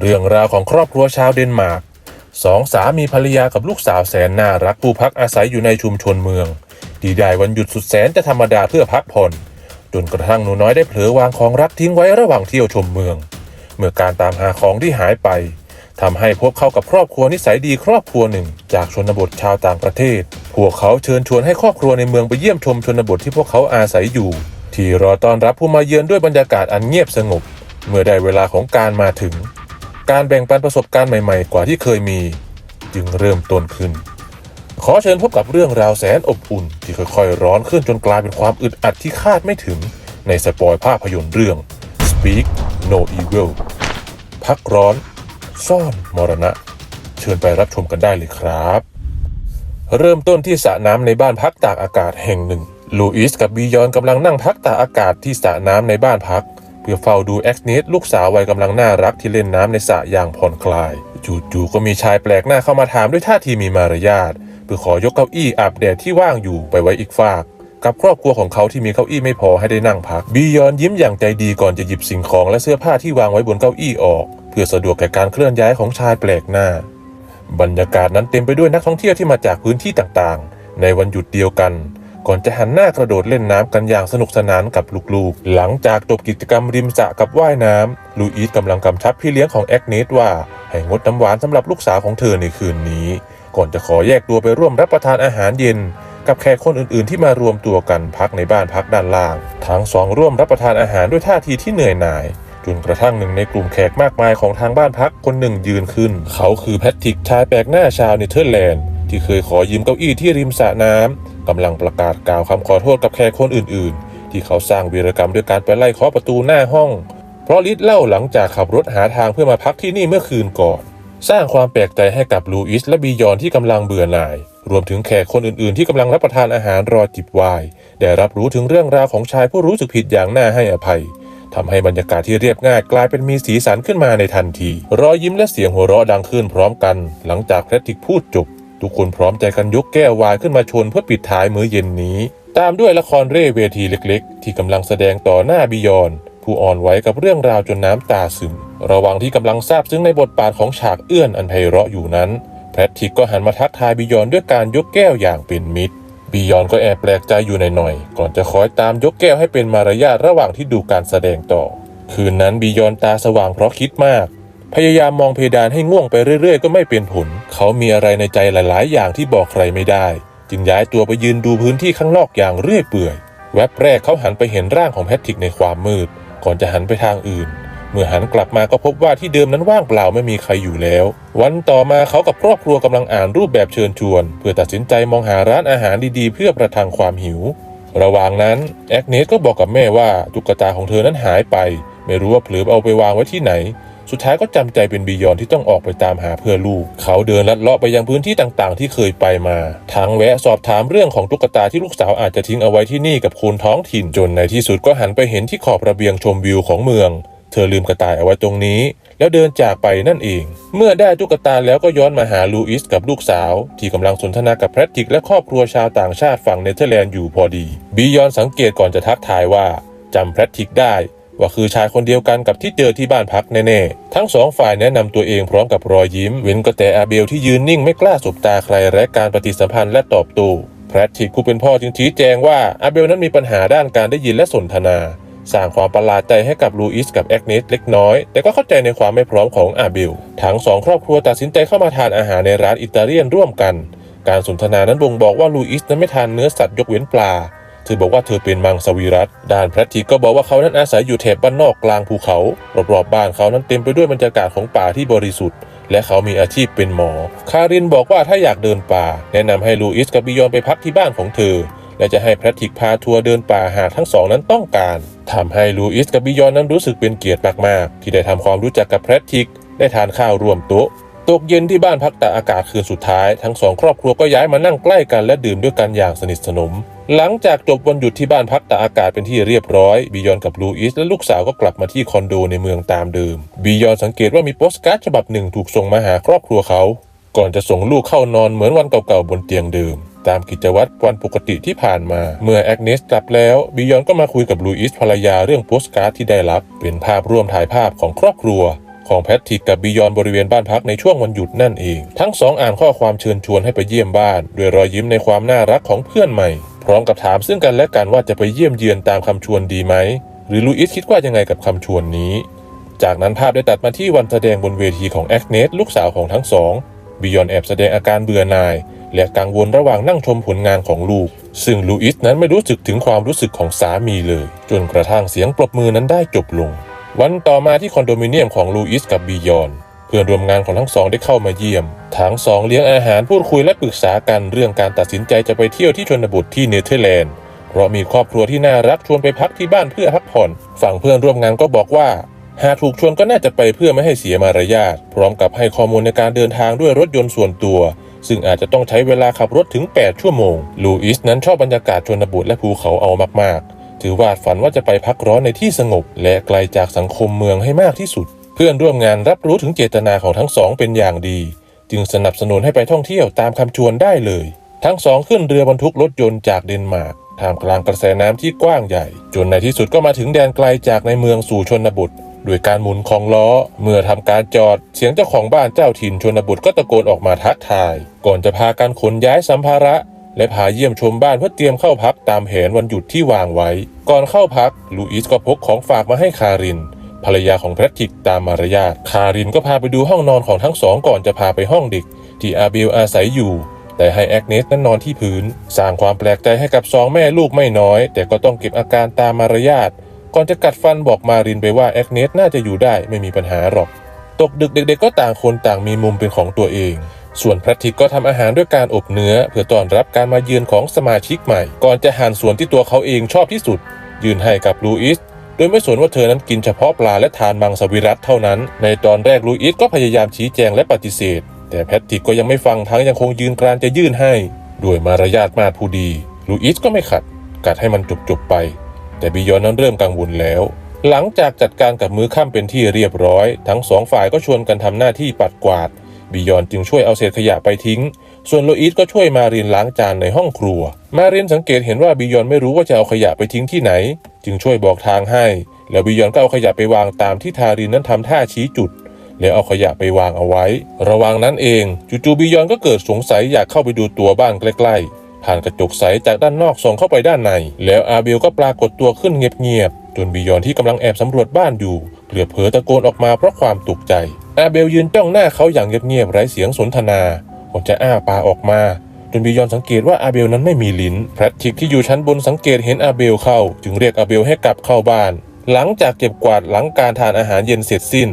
เรื่องราวของครอบครัวชาวเดนมาร์กสองสามีภรรยากับลูกสาวแสนน่ารักผู้พักอาศัยอยู่ในชุมชนเมืองที่ได้วันหยุดสุดแสนจะธรรมดาเพื่อพักผ่อนจนกระทั่งหนูน้อยได้เผลอวางของรักทิ้งไว้ระหว่างเที่ยวชมเมือง เมื่อการตามหาของที่หายไปทำให้พบเข้ากับครอบครัวนิสัยดีครอบครัวหนึ่ง จากชนบทชาวต่างประเทศ พวกเขาเชิญชวนให้ครอบครัวในเมืองไปเยี่ยมชมชนบทที่พวกเขาอาศัยอยู่ ที่รอต้อนรับผู้มาเยือนด้วยบรรยากาศอันเงียบสงบ เมื่อได้เวลาของการมาถึง การแบ่งปันประสบการณ์ใหม่ๆ กว่าที่เคยมี จึงเริ่มต้นขึ้น ขอเชิญพบกับเรื่องราวแสนอบอุ่น ที่ค่อยๆร้อนขึ้นจนกลายเป็นความอึดอัดที่คาดไม่ถึงในสปอยภาพยนตร์เรื่อง Speak No Evil พักร้อน ซ่อนมรณะ เชิญไปรับชมกันได้เลยครับ เริ่มต้นที่สระน้ำในบ้านพักตากอากาศแห่งหนึ่งลูอิสกับบียอนกำลังนั่งพักตากอากาศที่สระน้ำในบ้านพัก พื่อเฝ้าดูแอ็กเนสลูกสาววัยกำลังน่ารักที่เล่นน้ำในสระอย่างผ่อนคลาย จู่ๆก็มีชายแปลกหน้าเข้ามาถามด้วยท่าทีมีมารยาทเพื่อขอยกเก้าอี้อาบแดดที่ว่างอยู่ไปไว้อีกฝาก กับครอบครัวของเขาที่มีเก้าอี้ไม่พอให้ได้นั่งพัก บียอนยิ้มอย่างใจดีก่อนจะหยิบสิ่งของและเสื้อผ้าที่วางไว้บนเก้าอี้ออก เพื่อสะดวกแก่การเคลื่อนย้ายของชายแปลกหน้า บรรยากาศนั้นเต็มไปด้วยนักท่องเที่ยวที่มาจากพื้นที่ต่างๆ ในวันหยุดเดียวกัน ก่อนจะหันหน้ากระโดดเล่นน้ำกันอย่างสนุกสนานกับลูกๆ หลังจากจบกิจกรรมริมสระกับว่ายน้ำลูอีสกำลังกำชับพี่เลี้ยงของแอกเนสว่าให้งดน้ำหวานสำหรับลูกสาวของเธอในคืนนี้ ก่อนจะขอแยกตัวไปร่วมรับประทานอาหารเย็น กับแขกคนอื่นๆ ที่มารวมตัวกันพักในบ้านพักด้านล่าง ทั้งสองร่วมรับประทานอาหารด้วยท่าทีที่เหนื่อยหน่ายจนกระทั่งหนึ่งในกลุ่มแขกมากมายของทางบ้านพักคนหนึ่งยืนขึ้น เขาคือแพทริกชายแปลกหน้าชาวเนเธอร์แลนด์ที่เคยขอยืมเก้าอี้ที่ริมสระน้ำ กำลังประกาศกล่าวคำขอโทษกับแขกคนอื่นๆ ที่เขาสร้างวีรกรรมด้วยการไปไล่เคาะประตูหน้าห้อง เพราะลิศเล่าหลังจากขับรถหาทางเพื่อมาพักที่นี่เมื่อคืนก่อน สร้างความแปลกใจให้กับลูอิสและบียอนที่กำลังเบื่อหน่าย รวมถึงแขกคนอื่นๆ ที่กำลังรับประทานอาหารรอจิบไวน์ได้รับรู้ถึงเรื่องราวของชายผู้รู้สึกผิดอย่างน่าให้อภัยทำให้บรรยากาศที่เรียบง่ายกลายเป็นมีสีสันขึ้นมาในทันที รอยยิ้มและเสียงหัวเราะดังขึ้นพร้อมกัน หลังจากแพทริกพูดจบ ทุกคนพร้อมใจกันยกแก้ววายขึ้นมาชนเพื่อปิดท้ายมื้อเย็นนี้ ตามด้วยละครเร่เวทีเล็กๆ ที่กำลังแสดงต่อหน้าบิยอน ผู้อ่อนไหวกับเรื่องราวจนน้ำตาซึม ระหว่างที่กำลังซาบซึ้งในบทบาทของฉากเอื้อนอันไพเราะอยู่นั้นแพทริกก็หันมาทักทายบิยอนด้วยการยกแก้วอย่างเป็นมิตรบิยอนก็แอบแปลกใจอยู่หน่อยๆก่อนจะคอยตามยกแก้วให้เป็นมารยาทระหว่างที่ดูการแสดงต่อ คืนนั้นบิยอนตาสว่างเพราะคิดมาก พยายามมองเพดานให้ง่วงไปเรื่อยๆ ก็ไม่เป็นผล เขามีอะไรในใจหลาย ๆ อย่างที่บอกใครไม่ได้ จึงย้ายตัวไปยืนดูพื้นที่ข้างนอกอย่างเรื่อยเปื่อย แวบแรกเขาหันไปเห็นร่างของแพทริกในความมืด ก่อนจะหันไปทางอื่น เมื่อหันกลับมาก็พบว่าที่เดิมนั้นว่างเปล่าไม่มีใครอยู่แล้ว วันต่อมาเขากับครอบครัวกำลังอ่านรูปแบบเชิญชวน เพื่อตัดสินใจมองหาร้านอาหารดีๆ เพื่อประทังความหิว ระหว่างนั้นแอกเนสก็บอกกับแม่ว่าตุ๊กตาของเธอนั้นหายไป ไม่รู้ว่าเผลอเอาไปวางไว้ที่ไหน สุดท้ายก็จำใจเป็นบียอนที่ต้องออกไปตามหาเพื่อลูก เขาเดินลัดเลาะไปยังพื้นที่ต่างๆ ที่เคยไปมา ทั้งแวะสอบถามเรื่องของตุ๊กตาที่ลูกสาวอาจจะทิ้งเอาไว้ที่นี่กับคนท้องถิ่นจนในที่สุดก็หันไปเห็นที่ขอบระเบียงชมวิวของเมือง เธอลืมกระต่ายเอาไว้ตรงนี้ แล้วเดินจากไปนั่นเอง เมื่อได้ตุ๊กตาแล้วก็ย้อนมาหาลูอิสกับลูกสาว ที่กำลังสนทนากับแพทริกและครอบครัวชาวต่างชาติฝั่งเนเธอร์แลนด์อยู่พอดีบียอนสังเกตก่อนจะทักทายว่าจำแพทริกได้ ว่าคือชายคนเดียวกันกับที่เจอที่บ้านพักแน่ๆ ทั้งสองฝ่ายแนะนำตัวเองพร้อมกับรอยยิ้ม เว้นก็แต่อาเบลที่ยืนนิ่งไม่กล้าสบตาใครและการปฏิสัมพันธ์และตอบโต้แพทริกผู้เป็นพ่อจึงชี้แจงว่าอาเบลนั้นมีปัญหาด้านการได้ยินและสนทนา สร้างความประหลาดใจให้กับลูอิสกับแอกเนสเล็กน้อย แต่ก็เข้าใจในความไม่พร้อมของอาเบลทั้งสองครอบครัวตัดสินใจเข้ามาทานอาหารในร้านอิตาเลียนร่วมกัน การสนทนานั้นบ่งบอกว่าลูอิสนั้นไม่ทานเนื้อสัตว์ยกเว้นปลา ธอบอกว่าเธอเป็นมังสวิรัตด้านแพทริกก็บอกว่าเขานั้นอาศัยอยู่แถบบ้านนอกกลางภูเขา รอบๆบบ้านเขานั้นเต็มไปด้วยบรรยากาศของป่าที่บริสุทธิ์ และเขามีอาชีพเป็นหมอ คารินบอกว่าถ้าอยากเดินป่า แนะนำให้ลูอิสกับบิยอนไปพักที่บ้านของเธอ และจะให้แพทริกพาทัวร์เดินป่าหากทั้งสองนั้นต้องการทำให้ลูอิสกับบิยอนนั้นรู้สึกเป็นเกียรติมากๆ ที่ได้ทำความรู้จักกับแพทริกได้ทานข้าวร่วมโต๊ะตกเย็นที่บ้านพักตากอากาศคืนสุดท้าย ทั้งสองครอบครัวก็ย้ายมานั่งใกล้กันและดื่มด้วยกันอย่างสนิทสนม หลังจากจบวันหยุดที่บ้านพักตากอากาศเป็นที่เรียบร้อยบิยอนกับลูอิสและลูกสาวก็กลับมาที่คอนโดในเมืองตามเดิมบิยอนสังเกตว่ามีโปสการ์ดฉบับหนึ่งถูกส่งมาหาครอบครัวเขา ก่อนจะส่งลูกเข้านอนเหมือนวันเก่าๆบนเตียงเดิม ตามกิจวัตรวันปกติที่ผ่านมา เมื่อแอกเนสกลับแล้วบิยอนก็มาคุยกับลูอิสภรรยาเรื่องโปสการ์ดที่ได้รับ เป็นภาพร่วมถ่ายภาพของครอบครัวของแพทริกกับบิยอนบริเวณบ้านพักในช่วงวันหยุดนั่นเอง ทั้งสองอ่านข้อความเชิญชวนให้ไปเยี่ยมบ้านด้วยรอยยิ้มในความน่ารักของเพื่อนใหม่ ร้อมกับถามซึ่งกันและกันว่าจะไปเยี่ยมเยือนตามคำชวนดีไหม หรือลูอิสคิดว่ายังไงกับคำชวนนี้ จากนั้นภาพได้ตัดมาที่วันแสดงบนเวทีของแอกเนสลูกสาวของทั้งสองบิยอนแอบแสดงอาการเบื่อหน่าย และกังวลระหว่างนั่งชมผลงานของลูก ซึ่งลูอิสนั้นไม่รู้สึกถึงความรู้สึกของสามีเลย จนกระทั่งเสียงปรบมือนั้นได้จบลง วันต่อมาที่คอนโดมิเนียมของลูอิสกับบิยอน เพื่อนร่วมงานของทั้งสองได้เข้ามาเยี่ยม ทั้งสองเลี้ยงอาหารพูดคุยและปรึกษากันเรื่องการตัดสินใจจะไปเที่ยวที่ชนบทที่เนเธอร์แลนด์ เพราะมีครอบครัวที่น่ารักชวนไปพักที่บ้านเพื่อพักผ่อน ฝั่งเพื่อนร่วมงานก็บอกว่า หากถูกชวนก็น่าจะไปเพื่อไม่ให้เสียมารยาท พร้อมกับให้ข้อมูลในการเดินทางด้วยรถยนต์ส่วนตัว ซึ่งอาจจะต้องใช้เวลาขับรถถึง 8 ชั่วโมง ลูอิสนั้นชอบบรรยากาศชนบทและภูเขาเอามากๆ ถือวาดฝันว่าจะไปพักร้อนในที่สงบ และไกลจากสังคมเมืองให้มากที่สุด เพื่อนร่วมงานรับรู้ถึงเจตนาของทั้งสองเป็นอย่างดี จึงสนับสนุนให้ไปท่องเที่ยวตามคำชวนได้เลย ทั้งสองขึ้นเรือบรรทุกรถยนต์จากเดนมาร์กท่ามกลางกระแสน้ำที่กว้างใหญ่ จนในที่สุดก็มาถึงแดนไกลจากในเมืองสู่ชนบทด้วยการหมุนของล้อ เมื่อทำการจอด เสียงเจ้าของบ้านเจ้าถิ่นชนบทก็ตะโกนออกมาทักทาย ก่อนจะพากันขนย้ายสัมภาระ และพาเยี่ยมชมบ้านเพื่อเตรียมเข้าพักตามแผนวันหยุดที่วางไว้ ก่อนเข้าพักลูอิสก็พกของฝากมาให้คาริน ภรรยาของแพทริกตามมารยาทคารินก็พาไปดูห้องนอนของทั้งสองก่อนจะพาไปห้องเด็ก ที่อาเบลอาศัยอยู่ แต่ให้แอกเนสนั้นนอนที่พื้น สร้างความแปลกใจให้กับสองแม่ลูกไม่น้อย แต่ก็ต้องเก็บอาการตามมารยาทก่อนจะกัดฟันบอกมารินไปว่าแอกเนสน่าจะอยู่ได้ไม่มีปัญหาหรอก ตกดึกเด็กๆก็ต่างคนต่างมีมุมเป็นของตัวเองส่วนแพทริกก็ทำอาหารด้วยการอบเนื้อ เพื่อต้อนรับการมาเยือนของสมาชิกใหม่ ก่อนจะหั่นส่วนที่ตัวเขาเองชอบที่สุด ยื่นให้กับลูอิส โดยไม่สนว่าเธอนั้นกินเฉพาะปลาและทานมังสวิรัตเท่านั้น ในตอนแรกลูอิสก็พยายามชี้แจงและปฏิเสธ แต่แพทริกก็ยังไม่ฟังทั้งยังคงยืนกรานจะยื่นให้ ด้วยมารยาทมาดผู้ดีลูอิสก็ไม่ขัด กัดให้มันจบๆไป แต่บิยอนนั้นเริ่มกังวลแล้ว หลังจากจัดการกับมื้อค่ำเป็นที่เรียบร้อย ทั้งสองฝ่ายก็ชวนกันทำหน้าที่ปัดกวาดบิยอนจึงช่วยเอาเศษขยะไปทิ้ง ส่วนโลอิสก็ช่วยมารินล้างจานในห้องครัว มารินสังเกตเห็นว่าบิยอนไม่รู้ว่าจะเอาขยะไปทิ้งที่ไหน จึงช่วยบอกทางให้ แล้วบิยอนก็เอาขยะไปวางตามที่ทารินนั้นทำท่าชี้จุด แล้วเอาขยะไปวางเอาไว้ ระว่างนั้นเอง จู่ๆบิยอนก็เกิดสงสัยอยากเข้าไปดูตัวบ้านใกล้ๆ ผ่านกระจกใสจากด้านนอกส่องเข้าไปด้านใน แล้วอาเบลก็ปรากฏตัวขึ้นเงียบๆจนบิยอนที่กำลังแอบสำรวจบ้านอยู่เกลือเผลอตะโกนออกมาเพราะความตกใจอาเบลยืนจ้องหน้าเขาอย่างเงียบๆไร้เสียงสนทนาก่อนจะอ้าปากออกมา จนบิยอนสังเกตว่าอาเบลนั้นไม่มีลิ้นแพทริกที่อยู่ชั้นบนสังเกตเห็นอาเบลเข้า จึงเรียกอาเบลให้กลับเข้าบ้าน หลังจากเก็บกวาดหลังการทานอาหารเย็นเสร็จสิ้น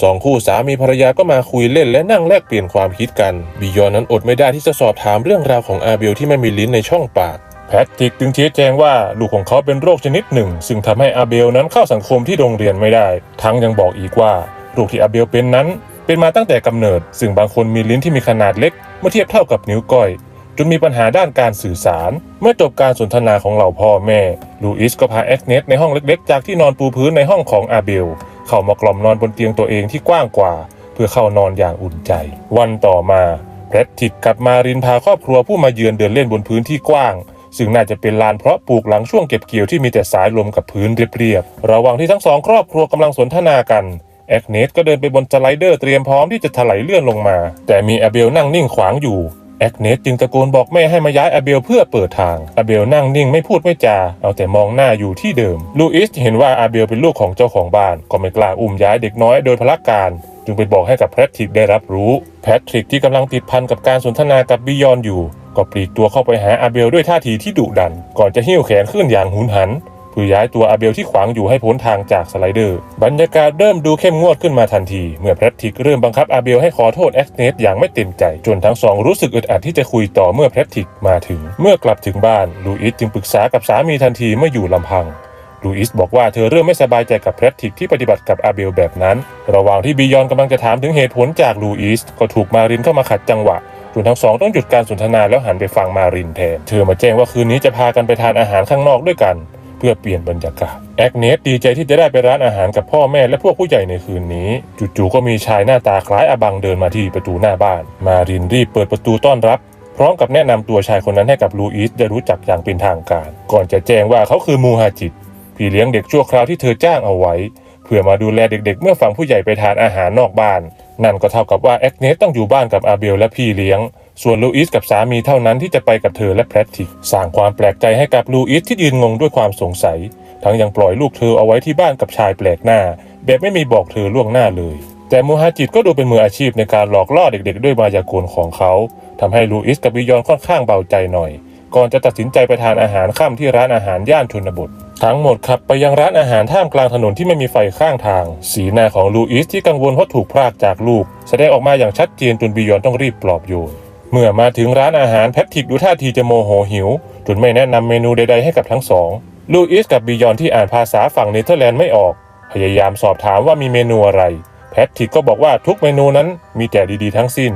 สองคู่สามีภรรยาก็มาคุยเล่นและนั่งแลกเปลี่ยนความคิดกันบิยอนนั้นอดไม่ได้ที่จะสอบถามเรื่องราวของอาเบลที่ไม่มีลิ้นในช่องปากแพทริกจึงชี้แจงว่าลูกของเขาเป็นโรคชนิดหนึ่ง ซึ่งทำให้อาเบลนั้นเข้าสังคมที่โรงเรียนไม่ได้ ทั้งยังบอกอีกว่าโรคที่อาเบลเป็นนั้น เป็นมาตั้งแต่กำเนิด ซึ่งบางคนมีลิ้นที่มีขนาดเล็กเมื่อเทียบเท่ากับนิ้วก้อย จนมีปัญหาด้านการสื่อสาร เมื่อจบการสนทนาของเหล่าพ่อแม่ ลูอิสก็พาแอกเนสในห้องเล็กๆ จากที่นอนปูพื้นในห้องของอาเบล เข้ามากล่อมนอนบนเตียงตัวเองที่กว้างกว่า เพื่อเข้านอนอย่างอุ่นใจ วันต่อมาแพทริกกับมารินพาครอบครัวผู้มาเยือนเดินเล่นบนพื้นที่กว้าง ซึ่งน่าจะเป็นลานเพาะปลูกหลังช่วงเก็บเกี่ยวที่มีแต่สายลมกับพื้นเรียบๆระหว่างที่ทั้งสองครอบครัวกำลังสนทนากันแอกเนสก็เดินไปบนสไลเดอร์เตรียมพร้อมที่จะถลายเลื่อนลงมา แต่มีอาเบลนั่งนิ่งขวางอยู่ แอกเนสจึงตะโกนบอกแม่ให้มาย้ายอาเบลเพื่อเปิดทางอาเบลนั่งนิ่งไม่พูดไม่จา เอาแต่มองหน้าอยู่ที่เดิม ลูอิสเห็นว่าอาเบลเป็นลูกของเจ้าของบ้าน ก็ไม่กล้าอุ้มย้ายเด็กน้อยโดยพละการจึงไปบอกให้กับแพทริกได้รับรู้ แพทริกที่กำลังติดพันกับการสนทนากับบิยอนอยู่ ก็ปลีกตัวเข้าไปหาอาเบลด้วยท่าทีที่ดุดัน ก่อนจะหิ้วแขนขึ้นอย่างหุนหัน พื่อย้ายตัวอาเบลที่ขวางอยู่ให้พ้นทางจากสไลเดอร์ บรรยากาศเริ่มดูเข้มงวดขึ้นมาทันที เมื่อแพทริกเริ่มบังคับอาเบลให้ขอโทษแอ็กเนสอย่างไม่เต็มใจ จนทั้งสองรู้สึกอึดอัดที่จะคุยต่อเมื่อแพทริกมาถึง เมื่อกลับถึงบ้านลูอิสจึงปรึกษากับสามีทันทีเมื่ออยู่ลำพังลูอิสบอกว่าเธอเริ่มไม่สบายใจกับแพทริกที่ปฏิบัติกับอาเบลแบบนั้น ระหว่างที่บิยอนกำลังจะถามถึงเหตุผลจากลูอิสก็ถูกมารินเข้ามาขัดจังหวะจนทั้งสองต้องหยุดการสนทนาแล้วหันไปฟังมารินแทน เธอมาแจ้งว่าคืนนี้จะพากันไปทานอาหารข้างนอกด้วยกัน พื่อเปลี่ยนบรรยากาศแอกเนสดีใจที่จะได้ไปร้านอาหารกับพ่อแม่และพวกผู้ใหญ่ในคืนนี้ จู่ๆก็มีชายหน้าตาคล้ายอบังเดินมาที่ประตูหน้าบ้าน มารินรีบเปิดประตูต้อนรับ พร้อมกับแนะนำตัวชายคนนั้นให้กับลูอิสได้รู้จักอย่างเป็นทางการ ก่อนจะแจ้งว่าเขาคือมูฮาจิดพี่เลี้ยงเด็กชั่วคราวที่เธอจ้างเอาไว้ เพื่อมาดูแลเด็กๆ เมื่อฝั่งผู้ใหญ่ไปทานอาหารนอกบ้าน นั่นก็เท่ากับว่าแอกเนสต้องอยู่บ้านกับอาเบลและพี่เลี้ยง ส่วนลูอิสกับสามีเท่านั้นที่จะไปกับเธอและแพทริกสร้างความแปลกใจให้กับลูอิสที่ยืนงงด้วยความสงสัย ทั้งยังปล่อยลูกเธอเอาไว้ที่บ้านกับชายแปลกหน้า แบบไม่มีบอกเธอล่วงหน้าเลย แต่มูฮาจิดก็ดูเป็นมืออาชีพในการหลอกล่อเด็กๆ ด้วยมายากลของเขาทำให้ลูอิสกับบิยอนค่อนข้างเบาใจหน่อย ก่อนจะตัดสินใจไปทานอาหารค่ำที่ร้านอาหารย่านชนบททั้งหมดขับไปยังร้านอาหารท่ามกลางถนนที่ไม่มีไฟข้างทาง สีหน้าของลูอิสที่กังวลเพราะถูกพรากจากลูก แสดงออกมาอย่างชัดเจนจนบิยอนต้องรีบปลอบโยน เมื่อมาถึงร้านอาหารแพทริกดูท่าทีจะโมโหหิวจนไม่แนะนำเมนูใดๆให้กับทั้งสองลูอิสกับบิยอนที่อ่านภาษาฝั่งเนเธอร์แลนด์ไม่ออก พยายามสอบถามว่ามีเมนูอะไร แพทริกก็บอกว่าทุกเมนูนั้นมีแต่ดีๆทั้งสิ้น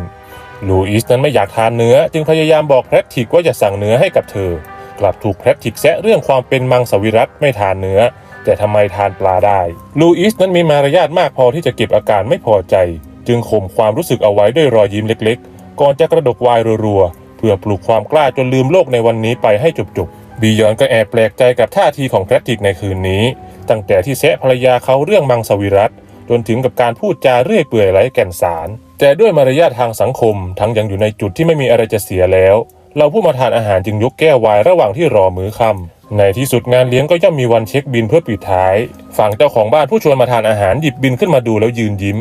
ลูอิสนั้นไม่อยากทานเนื้อ จึงพยายามบอกแพทริกว่าอย่าสั่งเนื้อให้กับเธอ กลับถูกแพทริกแซะเรื่องความเป็นมังสวิรัตไม่ทานเนื้อ แต่ทำไมทานปลาได้ลูอิสนั้นมีมารยาทมากพอที่จะเก็บอาการไม่พอใจ จึงข่มความรู้สึกเอาไว้ด้วยรอยยิ้มเล็กๆ ก่อนจะกระดกวายรัวๆ เพื่อปลุกความกล้าจนลืมโลกในวันนี้ไปให้จบๆบียอนก็แอบแปลกใจกับท่าทีของแพทริกในคืนนี้ ตั้งแต่ที่แซะภรรยาเขาเรื่องมังสวิรัตจนถึงกับการพูดจาเรื่อยเปื่อยไร้แก่นสาร แต่ด้วยมารยาททางสังคม ทั้งยังอยู่ในจุดที่ไม่มีอะไรจะเสียแล้ว เราผู้มาทานอาหารจึงยกแก้ววน์ระหว่างที่รอมื้อค่ำในที่สุดงานเลี้ยงก็ย่อมมีวันเช็คบินเพื่อปิดท้าย ฝั่งเจ้าของบ้านผู้ชวนมาทานอาหารหยิบบินขึ้นมาดูแล้วยืนยิ้ม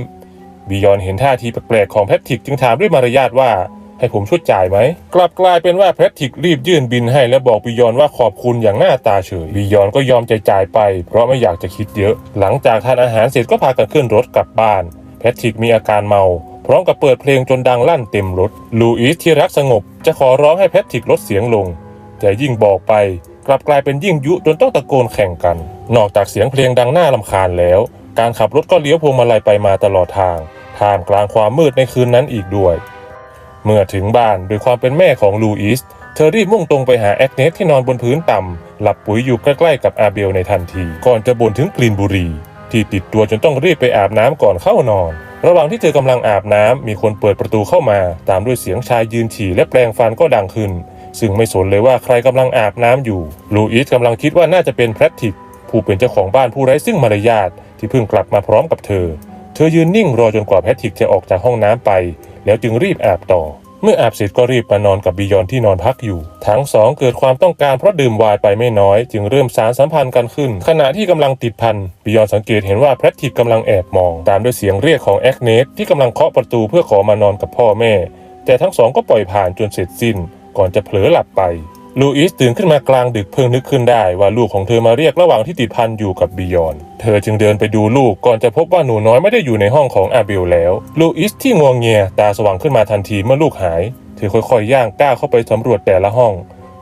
บิยอนเห็นท่าทีแปลกๆของแพทริกจึงถามด้วยมารยาทว่า ให้ผมช่วยจ่ายไหม กลับกลายเป็นว่าแพทริกรีบยื่นบินให้และบอกบิยอนว่าขอบคุณอย่างหน้าตาเฉยบิยอนก็ยอมใจจ่ายไป เพราะไม่อยากจะคิดเยอะ หลังจากทานอาหารเสร็จก็พากันขึ้นรถกลับบ้าน แพทริกมีอาการเมาพร้อมกับเปิดเพลงจนดังลั่นเต็มรถลูอิสที่รักสงบ จะขอร้องให้แพทริกลดเสียงลง แต่ยิ่งบอกไป กลับกลายเป็นยิ่งยุจนต้องตะโกนแข่งกัน นอกจากเสียงเพลงดังหน้าลำคาญแล้ว การขับรถก็เลี้ยวพวงมาลัยไปมาตลอดทาง ท่ามกลางความมืดในคืนนั้นอีกด้วย เมื่อถึงบ้านด้วยความเป็นแม่ของลูอิส เธอรีบมุ่งตรงไปหาแอกเนสที่นอนบนพื้นต่ำหลับปุ๋ยอยู่ใกล้ๆกับอาเบลในทันที ก่อนจะบ่นถึงกลิ่นบุหรี่ที่ติดตัวจนต้องรีบไปอาบน้ำก่อนเข้านอน ระหว่างที่เธอกำลังอาบน้ำมีคนเปิดประตูเข้ามา ตามด้วยเสียงชายยืนฉี่และแปลงฟันก็ดังขึ้น ซึ่งไม่สนเลยว่าใครกำลังอาบน้ำอยู่ ลูอิสกำลังคิดว่าน่าจะเป็นแพทริกผู้เป็นเจ้าของบ้านผู้ไร้ซึ่งมารยาทที่เพิ่งกลับมาพร้อมกับเธอ เธอยืนนิ่งรอจนกว่าแพทริกจะออกจากห้องน้ำไป แล้วจึงรีบอาบต่อ เมื่ออาบเสร็จก็รีบมานอนกับบิยอนที่นอนพักอยู่ ทั้งสองเกิดความต้องการเพราะดื่มไวน์ไปไม่น้อย จึงเริ่มสารสัมพันธ์กันขึ้น ขณะที่กำลังติดพันบิยอนสังเกตเห็นว่าแพทริกกำลังแอบมอง ตามด้วยเสียงเรียกของแอกเนสที่กำลังเคาะประตูเพื่อขอมานอนกับพ่อแม่ แต่ทั้งสองก็ปล่อยผ่านจนเสร็จสิ้น ก่อนจะเผลอหลับไป ลูอิสตื่นขึ้นมากลางดึกเพิ่งนึกขึ้นได้ว่าลูกของเธอมาเรียกระหว่างที่ติดพันอยู่กับบิยอน เธอจึงเดินไปดูลูกก่อนจะพบว่าหนูน้อยไม่ได้อยู่ในห้องของอาเบลแล้ว ลูอิสที่งวงเงียตาสว่างขึ้นมาทันทีเมื่อลูกหาย เธอค่อยๆย่างก้าวเข้าไปสำรวจแต่ละห้อง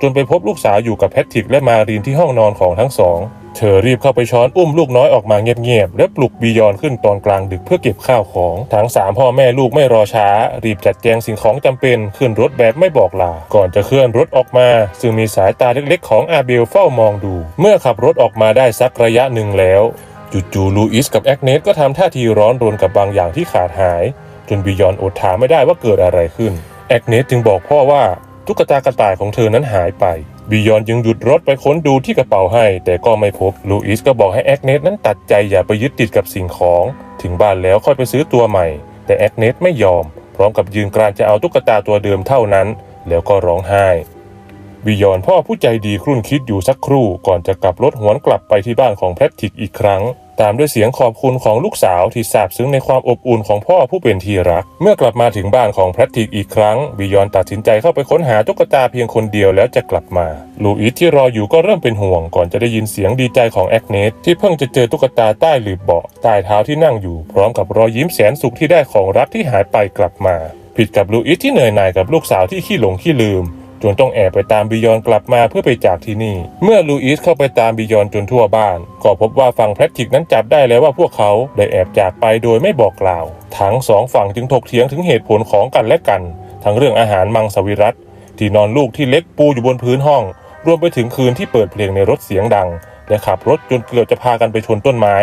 จนไปพบลูกสาวอยู่กับแพทริกและมารีนที่ห้องนอนของทั้งสอง เธอรีบเข้าไปช้อนอุ้มลูกน้อยออกมาเงียบๆ และปลุกบียอนขึ้นตอนกลางดึกเพื่อเก็บข้าวของ ทั้งสามพ่อแม่ลูกไม่รอช้า รีบจัดแจงสิ่งของจำเป็นขึ้นรถแบบไม่บอกลา ก่อนจะเคลื่อนรถออกมา ซึ่งมีสายตาเล็กๆ ของอาเบลเฝ้ามองดู เมื่อขับรถออกมาได้สักระยะหนึ่งแล้วจู่ๆลูอิสกับแอกเนสก็ทำท่าทีร้อนรนกับบางอย่างที่ขาดหาย จนบียอนอดถามไม่ได้ว่าเกิดอะไรขึ้นแอกเนสจึงบอกพ่อว่า ตุ๊กตากระต่ายของเธอนั้นหายไปบิยอนจึงหยุดรถไปค้นดูที่กระเป๋าให้ แต่ก็ไม่พบลูอิสก็บอกให้แอกเนสนั้นตัดใจอย่าไปยึดติดกับสิ่งของ ถึงบ้านแล้วค่อยไปซื้อตัวใหม่ แต่แอกเนสไม่ยอม พร้อมกับยืนกรานจะเอาตุ๊กตาตัวเดิมเท่านั้น แล้วก็ร้องไห้บิยอนพ่อผู้ใจดีครุ่นคิดอยู่สักครู่ก่อนจะกลับรถหวนกลับไปที่บ้านของแพทริกอีกครั้ง ตามด้วยเสียงขอบคุณของลูกสาวที่ซาบซึ้งในความอบอุ่นของพ่อผู้เป็นที่รัก เมื่อกลับมาถึงบ้านของแพทริกอีกครั้งบิยอนตัดสินใจเข้าไปค้นหาตุ๊กตาเพียงคนเดียวแล้วจะกลับมา ลูอิสที่รออยู่ก็เริ่มเป็นห่วงก่อนจะได้ยินเสียงดีใจของแอกเนสที่เพิ่งจะเจอตุ๊กตาใต้หลืบเบาะใต้เท้าที่นั่งอยู่ พร้อมกับรอยยิ้มแสนสุขที่ได้ของรักที่หายไปกลับมา ผิดกับลูอิสที่เหนื่อยหน่ายกับลูกสาวที่ขี้หลงขี้ลืม จนต้องแอบไปตามบิยอนกลับมาเพื่อไปจากที่นี่ เมื่อลูอิสเข้าไปตามบิยอนจนทั่วบ้าน ก็พบว่าฝั่งแพทริกนั้นจับได้แล้วว่าพวกเขาได้แอบจากไปโดยไม่บอกกล่าว ทั้งสองฝั่งจึงถกเถียงถึงเหตุผลของกันและกัน ทั้งเรื่องอาหารมังสวิรัตที่นอนลูกที่เล็กปูอยู่บนพื้นห้อง รวมไปถึงคืนที่เปิดเพลงในรถเสียงดัง และขับรถจนเกือบจะพากันไปชนต้นไม้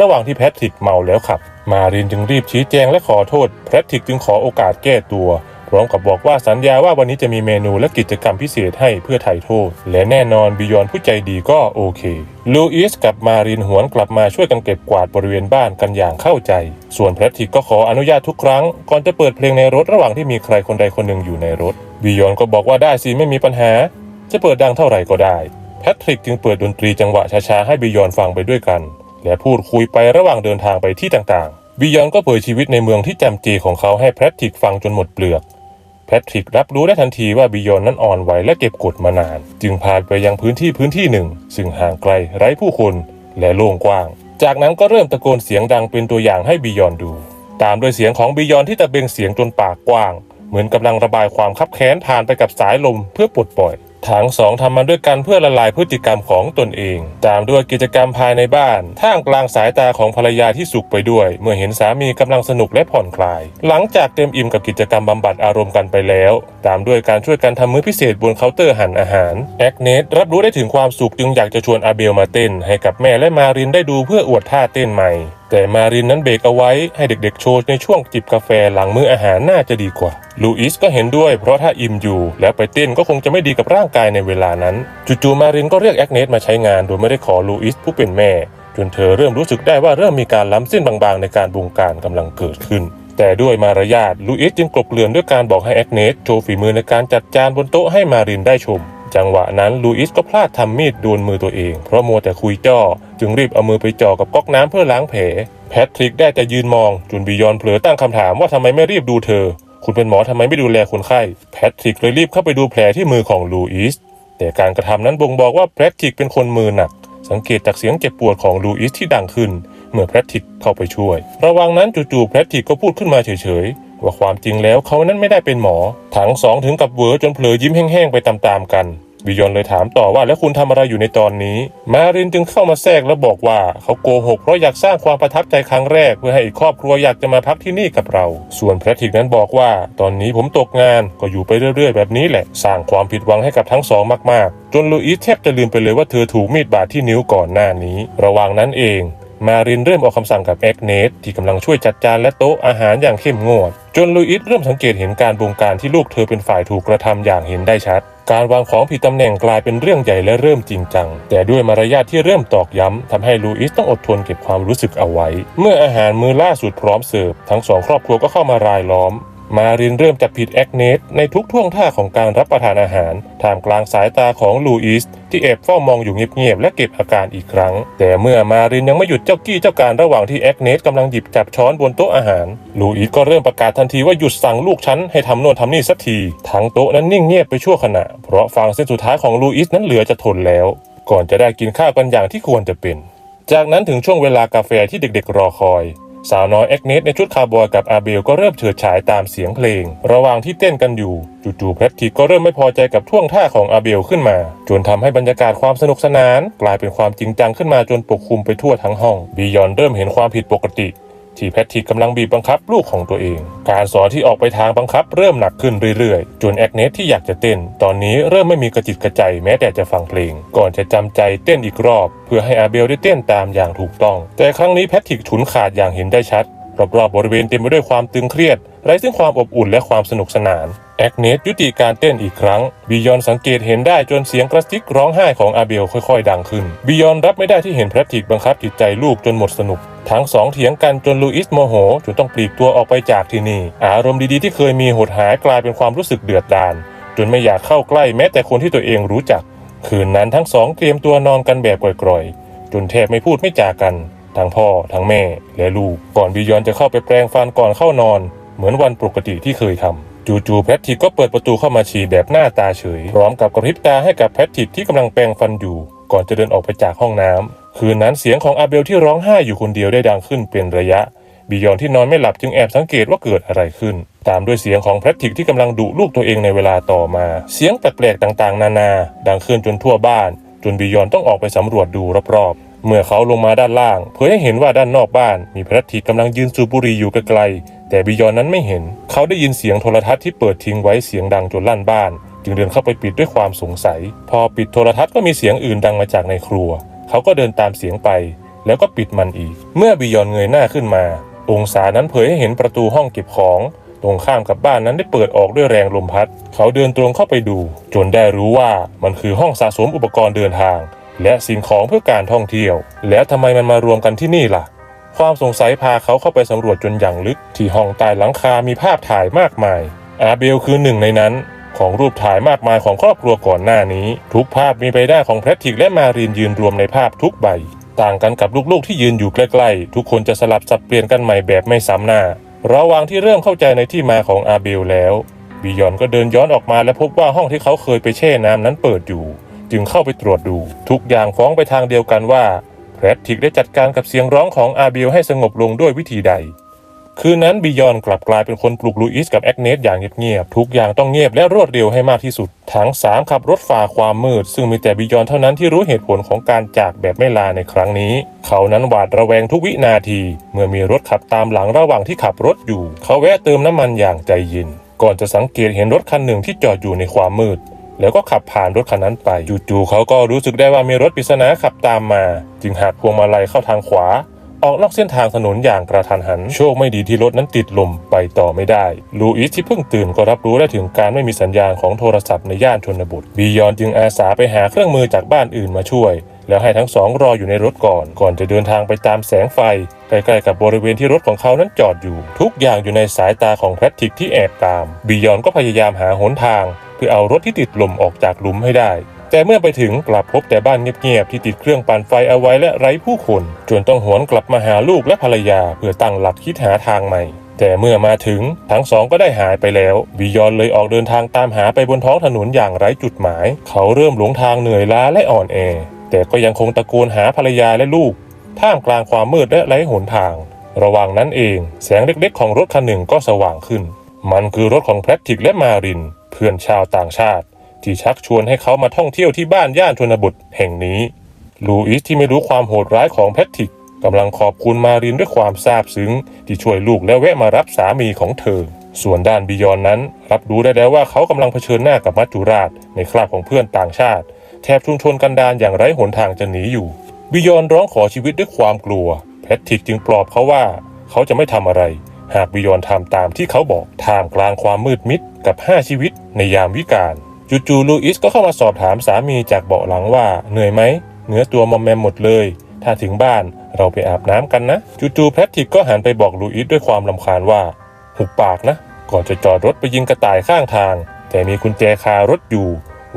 ระหว่างที่แพทริกเมาแล้วขับ มารินจึงรีบชี้แจงและขอโทษ แพทริกจึงขอโอกาสแก้ตัว พร้อมกับบอกว่าสัญญาว่าวันนี้จะมีเมนูและกิจกรรมพิเศษให้เพื่อไถ่โทษ และแน่นอนบิยอนผู้ใจดีก็โอเค ลูอิสกับมารินหวนกลับมาช่วยกันเก็บกวาดบริเวณบ้านกันอย่างเข้าใจ ส่วนแพทริกก็ขออนุญาตทุกครั้ง ก่อนจะเปิดเพลงในรถระหว่างที่มีใครคนใดคนหนึ่งอยู่ในรถบิยอนก็บอกว่าได้สิไม่มีปัญหา จะเปิดดังเท่าไหร่ก็ได้แพทริกจึงเปิดดนตรีจังหวะช้าๆให้บิยอนฟังไปด้วยกัน และพูดคุยไประหว่างเดินทางไปที่ต่างๆบิยอนก็เผยชีวิตในเมืองที่จำเจของเขาให้แพทริกฟังจนหมดเปลือก แพทริกรับรู้ได้ทันทีว่าบิยอนนั้นอ่อนไหวและเก็บกดมานาน จึงพาไปยังพื้นที่พื้นที่หนึ่ง ซึ่งห่างไกลไร้ผู้คนและโล่งกว้าง จากนั้นก็เริ่มตะโกนเสียงดังเป็นตัวอย่างให้บิยอนดู ตามด้วยเสียงของบิยอนที่ตะเบงเสียงจนปากกว้าง เหมือนกำลังระบายความคับแค้นผ่านไปกับสายลมเพื่อปลดปล่อย ทั้งสองทำมาด้วยกันเพื่อละลายพฤติกรรมของตนเอง ตามด้วยกิจกรรมภายในบ้าน ท่ามกลางสายตาของภรรยาที่สุขไปด้วย เมื่อเห็นสามีกำลังสนุกและผ่อนคลาย หลังจากเต็มอิ่มกับกิจกรรมบำบัดอารมณ์กันไปแล้ว ตามด้วยการช่วยกันทำมื้อพิเศษบนเคาน์เตอร์หั่นอาหารแอกเนตรับรู้ได้ถึงความสุขจึงอยากจะชวนอาเบลมาเต้น ให้กับแม่และมารินได้ดูเพื่ออวดท่าเต้นใหม่ แต่มารินนั้นเบรกเอาไว้ให้เด็กๆโชว์ในช่วงจิบกาแฟหลังมื้ออาหารน่าจะดีกว่า ลูอิสก็เห็นด้วยเพราะถ้าอิ่มอยู่แล้วไปเต้นก็คงจะไม่ดีกับร่างกายในเวลานั้น จู่ๆมารินก็เรียกแอกเนตมาใช้งานโดยไม่ได้ขอลูอิสผู้เป็นแม่ จนเธอเริ่มรู้สึกได้ว่าเริ่มมีการล้ำเส้นบางๆ ในการบงการกำลังเกิดขึ้น แต่ด้วยมารยาทลูอิสจึงกลบเกลื่อนด้วยการบอกให้แอกเนตโชว์ฝีมือในการจัดจานบนโต๊ะให้มารินได้ชม จังหวะนั้นลูอิสก็พลาดทำมีดโดนมือตัวเอง เพราะมัวแต่คุยจ้อ จึงรีบเอามือไปจ่อกับก๊อกน้ำเพื่อล้างแผล แพทริกได้แต่ยืนมองจนบิยอนเผลอตั้งคำถามว่าทำไมไม่รีบดูเธอ คุณเป็นหมอทำไมไม่ดูแลคนไข้ แพทริกเลยรีบเข้าไปดูแผลที่มือของลูอิสแต่การกระทำนั้นบ่งบอกว่าแพทริกเป็นคนมือหนัก สังเกตจากเสียงเจ็บปวดของลูอิสที่ดังขึ้น เมื่อแพทริกเข้าไปช่วย ระหว่างนั้นจู่ๆแพทริกก็พูดขึ้นมาเฉยๆ ว่าความจริงแล้วเขานั้นไม่ได้เป็นหมอทั้งสองถึงกับเวอจนเผลอยิ้มแห้งๆไปตามๆกันบิยอนเลยถามต่อว่าแล้วคุณทำอะไรอยู่ในตอนนี้ มารินจึงเข้ามาแทรกและบอกว่าเขาโกหกเพราะอยากสร้างความประทับใจครั้งแรกเพื่อให้อีกครอบครัวอยากจะมาพักที่นี่กับเรา ส่วนแพทริกนั้นบอกว่า ตอนนี้ผมตกงานก็อยู่ไปเรื่อยๆ แบบนี้แหละ สร้างความผิดหวังให้กับทั้งสองมากๆ จนลูอิสแทบจะลืมไปเลยว่าเธอถูกมีดบาดที่นิ้วก่อนหน้านี้ ระหว่างนั้นเอง มารินเริ่มออกคำสั่งกับแอกเนสที่กำลังช่วยจัดจานและโต๊ะอาหารอย่างเข้มงวด จนลูอิสเริ่มสังเกตเห็นการบงการที่ลูกเธอเป็นฝ่ายถูกกระทำอย่างเห็นได้ชัด การวางของผิดตำแหน่งกลายเป็นเรื่องใหญ่และเริ่มจริงจัง แต่ด้วยมารยาทที่เริ่มตอกย้ำทำให้ลูอิสต้องอดทนเก็บความรู้สึกเอาไว้ เมื่ออาหารมื้อล่าสุดพร้อมเสิร์ฟทั้งสองครอบครัวก็เข้ามารายล้อม มารินเริ่มจับผิดแอกเนสในทุกท่วงท่าของการรับประทานอาหารท่ามกลางสายตาของลูอิสที่แอบเฝ้ามองอยู่เงียบๆและเก็บอาการอีกครั้ง แต่เมื่อมารินยังไม่หยุดเจ้ากี้เจ้าการระหว่างที่แอกเนสกำลังหยิบจับช้อนบนโต๊ะอาหาร ลูอิสก็เริ่มประกาศทันทีว่าหยุดสั่งลูกฉันให้ทำโน่นทำนี่สักทีทั้งโต๊ะนั้นนิ่งเงียบไปชั่วขณะ เพราะฟังเส้นสุดท้ายของลูอิสนั้นเหลือจะทนแล้ว ก่อนจะได้กินข้าวกันอย่างที่ควรจะเป็น จากนั้นถึงช่วงเวลากาแฟที่เด็กๆรอคอย สาวน้อยแอกเนสในชุดคาร์บอยกับอาเบลก็เริ่มเฉิดฉายตามเสียงเพลง ระหว่างที่เต้นกันอยู่ จู่ๆแพทริกก็เริ่มไม่พอใจกับท่วงท่าของอาเบลขึ้นมา จนทำให้บรรยากาศความสนุกสนาน กลายเป็นความจริงจังขึ้นมาจนปกคลุมไปทั่วทั้งห้องบียอนเริ่มเห็นความผิดปกติ ที่แพทริกกำลังบีบบังคับลูกของตัวเอง การสอนที่ออกไปทางบังคับเริ่มหนักขึ้นเรื่อยๆ จนแอกเนสที่อยากจะเต้น ตอนนี้เริ่มไม่มีกระจิตกระใจแม้แต่จะฟังเพลง ก่อนจะจำใจเต้นอีกรอบ เพื่อให้อาเบลได้เต้นตามอย่างถูกต้อง แต่ครั้งนี้แพทริกฉุนขาดอย่างเห็นได้ชัดรอบๆบริเวณเต็มไปด้วยความตึงเครียดไร้ซึ่งความอบอุ่นและความสนุกสนาน แอกเนสยุติการเต้นอีกครั้งบิยอนสังเกตเห็นได้จนเสียงกระซิกร้องไห้ของอาเบลค่อยๆ ดังขึ้นบิยอนรับไม่ได้ที่เห็นแพทริกบังคับจิตใจลูกจนหมดสนุก ทั้งสองเถียงกันจนลูอิสโมโหจนต้องปลีกตัวออกไปจากที่นี่ อารมณ์ดีๆที่เคยมีหดหายกลายเป็นความรู้สึกเดือดดาลจนไม่อยากเข้าใกล้แม้แต่คนที่ตัวเองรู้จัก คืนนั้นทั้งสองเตรียมตัวนอนกันแบบกร่อยๆ จนแทบไม่พูดไม่จากัน ทั้งพ่อทั้งแม่และลูกก่อนบิยอนจะเข้าไปแปรงฟันก่อนเข้านอน เหมือนวันปกติที่เคยทำ จู่ๆแพทริกก็เปิดประตูเข้ามาฉี่แบบหน้าตาเฉย พร้อมกับกระพริบตาให้กับแพทริกที่กำลังแปรงฟันอยู่ ก่อนจะเดินออกไปจากห้องน้ำคืนนั้นเสียงของอาเบลที่ร้องไห้อยู่คนเดียวได้ดังขึ้นเป็นระยะ บิยอนที่นอนไม่หลับจึงแอบสังเกตว่าเกิดอะไรขึ้น ตามด้วยเสียงของแพทริกที่กำลังดุลูกตัวเองในเวลาต่อมา เสียงแปลกๆต่างๆ นานา ดังขึ้นจนทั่วบ้าน จนบิยอนต้องออกไปสำรวจดูรอบๆ เมื่อเขาลงมาด้านล่างเผยให้เห็นว่าด้านนอกบ้าน มีแพทริกกำลังยืนสูบบุหรี่อยู่ไกลๆแต่บิยอนนั้นไม่เห็น เขาได้ยินเสียงโทรทัศน์ที่เปิดทิ้งไว้เสียงดังจนลั่นบ้าน จึงเดินเข้าไปปิดด้วยความสงสัย พอปิดโทรทัศน์ก็มีเสียงอื่นดังมาจากในครัว เขาก็เดินตามเสียงไป แล้วก็ปิดมันอีก เมื่อบิยอนเงยหน้าขึ้นมา องศานั้นเผยให้เห็นประตูห้องเก็บของตรงข้ามกับบ้านนั้นได้เปิดออกด้วยแรงลมพัด เขาเดินตรงเข้าไปดู จนได้รู้ว่ามันคือห้องสะสมอุปกรณ์เดินทาง และสิ่งของเพื่อการท่องเที่ยว แล้วทำไมมันมารวมกันที่นี่ล่ะ ความสงสัยพาเขาเข้าไปสำรวจจนอย่างลึก ที่ห้องใต้หลังคามีภาพถ่ายมากมาย อาเบลคือหนึ่งในนั้น ของรูปถ่ายมากมายของครอบครัวก่อนหน้านี้ ทุกภาพมีใบหน้าของแพทริกและมารีนยืนรวมในภาพทุกใบ ต่างกันกับลูกๆที่ยืนอยู่ใกล้ๆ ทุกคนจะสลับสับเปลี่ยนกันใหม่แบบไม่ซ้ำหน้า ระหว่างที่เริ่มเข้าใจในที่มาของอาเบลแล้วบิยอนก็เดินย้อนออกมาและพบว่าห้องที่เขาเคยไปแช่น้ำนั้นเปิดอยู่ จึงเข้าไปตรวจดู ทุกอย่างฟ้องไปทางเดียวกันว่าแพทริกได้จัดการกับเสียงร้องของอาเบลให้สงบลงด้วยวิธีใด คืนนั้นบิยอนกลับกลายเป็นคนปลุกลูอิสกับแอกเนสอย่างเงียบๆทุกอย่างต้องเงียบและรวดเร็วให้มากที่สุด ทั้งสามขับรถฝ่าความมืด ซึ่งมีแต่บิยอนเท่านั้นที่รู้เหตุผลของการจากแบบไม่ลาในครั้งนี้ เขานั้นหวาดระแวงทุกวินาที เมื่อมีรถขับตามหลังระหว่างที่ขับรถอยู่ เขาแวะเติมน้ำมันอย่างใจเย็นก่อนจะสังเกตเห็นรถคันหนึ่งที่จอดอยู่ในความมืด แล้วก็ขับผ่านรถคันนั้นไปจู่ๆเขาก็รู้สึกได้ว่ามีรถปริศนาขับตามมา จึงหักพวงมาลัยเข้าทางขวา ออกนอกเส้นทางถนนอย่างกระทันหัน โชคไม่ดีที่รถนั้นติดลมไปต่อไม่ได้ ลูอิสที่เพิ่งตื่นก็รับรู้ได้ถึงการไม่มีสัญญาณของโทรศัพท์ในย่านชนบทบียอนจึงอาสาไปหาเครื่องมือจากบ้านอื่นมาช่วย แล้วให้ทั้งสองรออยู่ในรถก่อน ก่อนจะเดินทางไปตามแสงไฟใกล้ๆกับบริเวณที่รถของเขานั้นจอดอยู่ ทุกอย่างอยู่ในสายตาของแพทริกที่แอบตามบียอนก็พยายามหาหนทาง เพื่อเอารถที่ติดลมออกจากหลุมให้ได้ แต่เมื่อไปถึงกลับพบแต่บ้านเงียบๆที่ติดเครื่องปั่นไฟเอาไว้และไร้ผู้คน จนต้องหวนกลับมาหาลูกและภรรยา เพื่อตั้งหลักคิดหาทางใหม่แต่เมื่อมาถึงทั้งสองก็ได้หายไปแล้วบิยอนเลยออกเดินทางตามหาไปบนท้องถนนอย่างไร้จุดหมาย เขาเริ่มหลงทางเหนื่อยล้าและอ่อนแอ แต่ก็ยังคงตะโกนหาภรรยาและลูก ท่ามกลางความมืดและไร้หนทาง ระหว่างนั้นเอง แสงเล็กๆ ของรถคันหนึ่งก็สว่างขึ้น มันคือรถของแพทริกและมารินเพื่อนชาวต่างชาติ ที่ชักชวนให้เขามาท่องเที่ยวที่บ้านย่านชนบทแห่งนี้ ลูอิสที่ไม่รู้ความโหดร้ายของแพทริกกำลังขอบคุณมารินด้วยความซาบซึ้ง ที่ช่วยลูกและแวะมารับสามีของเธอ ส่วนด้านบิยอนนั้น รับรู้ได้แล้วว่าเขากำลังเผชิญหน้ากับมัจจุราช ในคราบของเพื่อนต่างชาติแถบชุมชนกันดารอย่างไร้หนทางจะหนีอยู่ บิยอนร้องขอชีวิตด้วยความกลัว แพทริกจึงปลอบเขาว่า เขาจะไม่ทำอะไร หากบิยอนทำตามที่เขาบอกท่ามกลางความมืดมิดกับ 5 ชีวิตในยามวิกาลจู่ๆลูอิสก็เข้ามาสอบถามสามีจากเบาะหลังว่าเหนื่อยไหมเนื้อตัวมอมแมมหมดเลย ถ้าถึงบ้านเราไปอาบน้ำกันนะ จู่ๆแพทริกก็หันไปบอกลูอิสด้วยความลำคาญว่า หุบปากนะ ก่อนจะจอดรถไปยิงกระต่ายข้างทาง แต่มีกุญแจคารถอยู่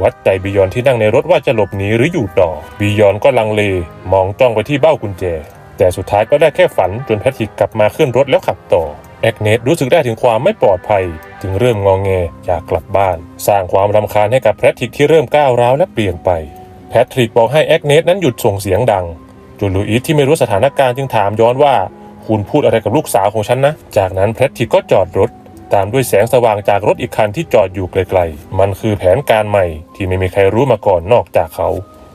วัดใจบิยอนที่นั่งในรถว่าจะหลบหนีหรืออยู่ต่อบิยอนก็ลังเล มองจ้องไปที่เบ้ากุญแจ แต่สุดท้ายก็ได้แค่ฝันจนแพทริกกลับมาขึ้นรถแล้วขับต่อ แอกเนตรู้สึกได้ถึงความไม่ปลอดภัย จึงเริ่มงองแงอยากกลับบ้าน สร้างความรำคาญให้กับแพทริกที่เริ่มก้าวร้าวและเปลี่ยนไป แพทริกบอกให้แอกเนตนั้นหยุดส่งเสียงดังจนลูอิสที่ไม่รู้สถานการณ์จึงถามย้อนว่า คุณพูดอะไรกับลูกสาวของฉันนะ จากนั้นแพทริกก็จอดรถ ตามด้วยแสงสว่างจากรถอีกคันที่จอดอยู่ไกลๆ มันคือแผนการใหม่ที่ไม่มีใครรู้มาก่อนนอกจากเขา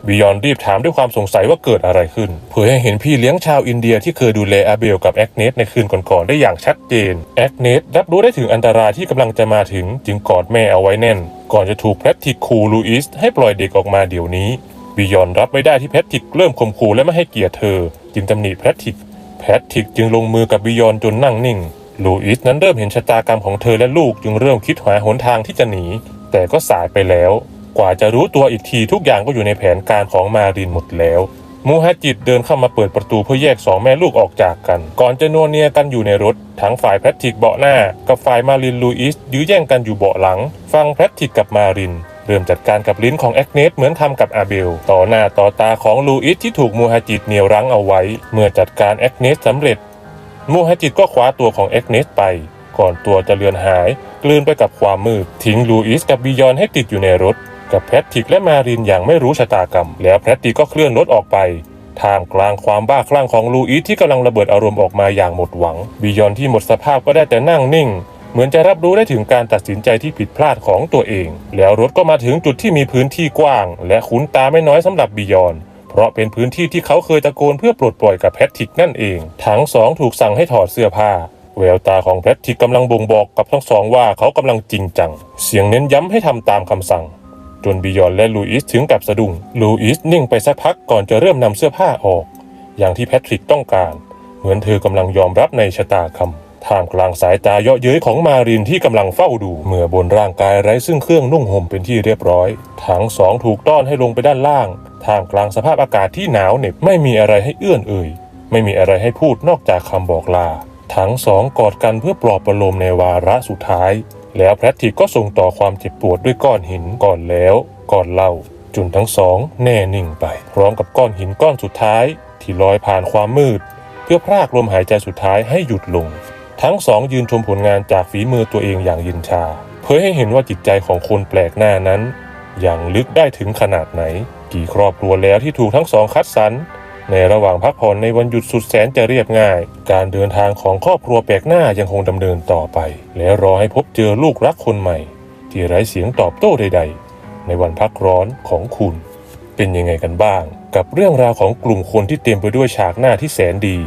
บิยอนรีบถามด้วยความสงสัยว่าเกิดอะไรขึ้นเพื่อให้เห็นพี่เลี้ยงชาวอินเดียที่เคยดูแลอาเบลกับแอกเนสในคืนก่อนๆได้อย่างชัดเจน แอกเนสรับรู้ได้ถึงอันตรายที่กำลังจะมาถึง จึงกอดแม่เอาไว้แน่น ก่อนจะถูกแพทริกคูลูอิสให้ปล่อยเด็กออกมาเดี๋ยวนี้บิยอนรับไม่ได้ที่แพทริกเริ่มข่มขู่และไม่ให้เกียรติเธอ จึงตำหนิแพทริก แพทริกจึงลงมือกับบิยอนจนนั่งนิ่งลูอิสนั้นเริ่มเห็นชะตากรรมของเธอและลูกจึงเริ่มคิดหาหนทางที่จะหนี แต่ก็สายไปแล้ว กว่าจะรู้ตัวอีกทีทุกอย่างก็อยู่ในแผนการของมารินหมดแล้ว มูฮัจิดเดินเข้ามาเปิดประตูเพื่อแยกสองแม่ลูกออกจากกัน ก่อนจะนัวเนียกันอยู่ในรถ ทั้งฝ่ายแพทริกเบาะหน้า กับฝ่ายมารินลูอิสยื้อแย่งกันอยู่เบาะหลัง ฟังแพทริกกับมารินเริ่มจัดการกับลิ้นของแอกเนสเหมือนทำกับอาเบล ต่อหน้าต่อตาของลูอิสที่ถูกมูฮัจิดเหนี่ยวรั้งเอาไว้ เมื่อจัดการแอกเนสสำเร็จ มูฮัจิดก็คว้าตัวของแอกเนสไป ก่อนตัวจะเลือนหาย กลืนไปกับความมืดทิ้งลูอิสกับบิยอนให้ติดอยู่ในรถ กับแพทริกและมารินอย่างไม่รู้ชะตากรรม แล้วแพทริกก็เคลื่อนรถออกไปท่ามกลางความบ้าคลั่งของลูอิสที่กำลังระเบิดอารมณ์ออกมาอย่างหมดหวัง บิยอนที่หมดสภาพก็ได้แต่นั่งนิ่ง เหมือนจะรับรู้ได้ถึงการตัดสินใจที่ผิดพลาดของตัวเอง แล้วรถก็มาถึงจุดที่มีพื้นที่กว้าง และคุ้นตาไม่น้อยสำหรับบิยอน เพราะเป็นพื้นที่ที่เขาเคยตะโกนเพื่อปลดปล่อยกับแพทริกนั่นเอง ทั้งสองถูกสั่งให้ถอดเสื้อผ้าแววตาของแพทริกกำลังบ่งบอกกับทั้งสองว่าเขากำลังจริงจัง เสียงเน้นย้ำให้ทำตามคำสั่ง จนบิยอนและลูอิสถึงกับสะดุ้งลูอิสนิ่งไปสักพักก่อนจะเริ่มนำเสื้อผ้าออก อย่างที่แพทริกต้องการ เหมือนเธอกำลังยอมรับในชะตากรรมท่ามกลางสายตาเยาะเย้ยของมารินที่กำลังเฝ้าดู เมื่อบนร่างกายไร้ซึ่งเครื่องนุ่งห่มเป็นที่เรียบร้อย ทั้งสองถูกต้อนให้ลงไปด้านล่าง ท่ามกลางสภาพอากาศที่หนาวเหน็บไม่มีอะไรให้เอื้อนเอ่ย ไม่มีอะไรให้พูดนอกจากคำบอกลา ทั้งสองกอดกันเพื่อปลอบประโลมในวาระสุดท้าย แล้วแพทริกก็ส่งต่อความเจ็บปวดด้วยก้อนหินก่อนแล้วก่อนเล่าจนทั้งสองแน่นิ่งไป พร้อมกับก้อนหินก้อนสุดท้าย ที่ลอยผ่านความมืด เพื่อพรากลมหายใจสุดท้ายให้หยุดลง ทั้งสองยืนชมผลงานจากฝีมือตัวเองอย่างยินชา เพื่อให้เห็นว่าจิตใจของคนแปลกหน้านั้นยังลึกได้ถึงขนาดไหน กี่ครอบครัวแล้วที่ถูกทั้งสองคัดสรร ในระหว่างพักผ่อนในวันหยุดสุดแสนจะเรียบง่าย การเดินทางของครอบครัวแปลกหน้ายังคงดำเนินต่อไป และรอให้พบเจอลูกรักคนใหม่ ที่ไร้เสียงตอบโต้ใด ๆ ในวันพักร้อนของคุณ เป็นยังไงกันบ้าง กับเรื่องราวของกลุ่มคนที่เต็มไปด้วยฉากหน้าที่แสนดี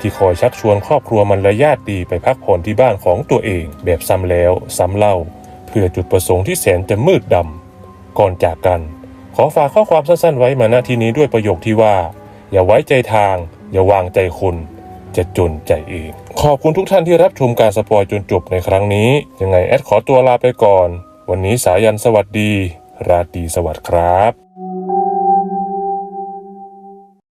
ที่คอยชักชวนครอบครัวมันและญาติดีไปพักผ่อนที่บ้านของตัวเอง แบบซ้ำแล้วซ้ำเล่า เพื่อจุดประสงค์ที่แสนจะมืดดำก่อนจากกัน ขอฝากข้อความสั้นๆไว้มาณที่นี้ด้วยประโยคที่ว่า อย่าไว้ใจทาง อย่าวางใจคุณจะจนใจเองขอบคุณทุกท่านที่รับชมการสปอยจนจบในครั้งนี้ ยังไงแอดขอตัวลาไปก่อน วันนี้สายันสวัสดี ราตรีสวัสดิ์ครับ